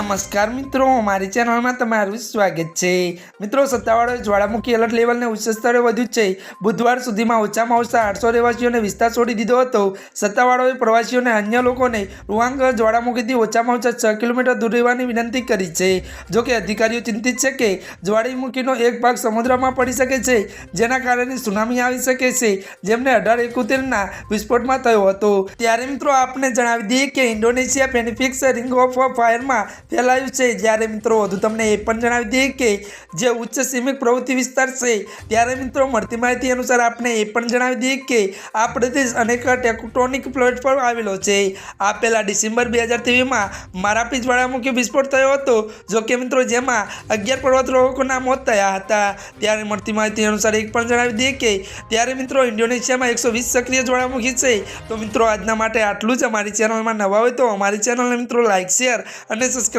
નમસ્કાર મિત્રો, મારી ચેનલમાં તમારું સ્વાગત છે. મિત્રો, સત્તાવાળો જ્વાળામુખી એલર્ટ લેવલને ઉચ્ચ સ્તરે વધ્યું છે. બુધવાર સુધીમાં ઓછામાં ઓછા આઠસો રહેવાસીઓને વિસ્તાર છોડી દીધો હતો. સત્તાવાળાઓએ પ્રવાસીઓને અન્ય લોકોને રૂવાંગ જ્વાળામુખીથી ઓછામાં ઓછા છ કિલોમીટર દૂર રહેવાની વિનંતી કરી છે. જોકે અધિકારીઓ ચિંતિત છે કે જ્વાળામુખીનો એક ભાગ સમુદ્રમાં પડી શકે છે, જેના કારણે સુનામી આવી શકે છે, જેમને અઢાર એકોતેરના વિસ્ફોટમાં થયો હતો. ત્યારે મિત્રો, આપને જણાવી દઈએ કે ઇન્ડોનેશિયા પેનિફિક્સ રિંગ ઓફ ફાયરમાં ફેલાયું છે. જ્યારે મિત્રો વધુ તમને એ પણ જણાવી દઈએ કે જે ઉચ્ચ સીમિક પ્રવૃત્તિ વિસ્તાર છે, ત્યારે મિત્રો, મળતી માહિતી અનુસાર આપણે એ પણ જણાવી દઈએ કે આ પ્રદેશ અનેક ટેક્ટોનિક પ્લેટ પર આવેલો છે. આ પહેલાં ડિસેમ્બર બે હજાર ત્રેવીસમાં મારાપી જ્વાળામુખી વિસ્ફોટ થયો હતો. જો કે મિત્રો, જેમાં અગિયાર પર્વતારોહકોના મોત થયા હતા. ત્યારે મળતી માહિતી અનુસાર એક પણ જણાવી દઈએ કે ત્યારે મિત્રો, ઇન્ડોનેશિયામાં એકસો વીસ સક્રિય જ્વાળામુખી છે. તો મિત્રો, આજના માટે આટલું જ. અમારી ચેનલમાં નવા હોય તો અમારી ચેનલને મિત્રો લાઇક શેર અને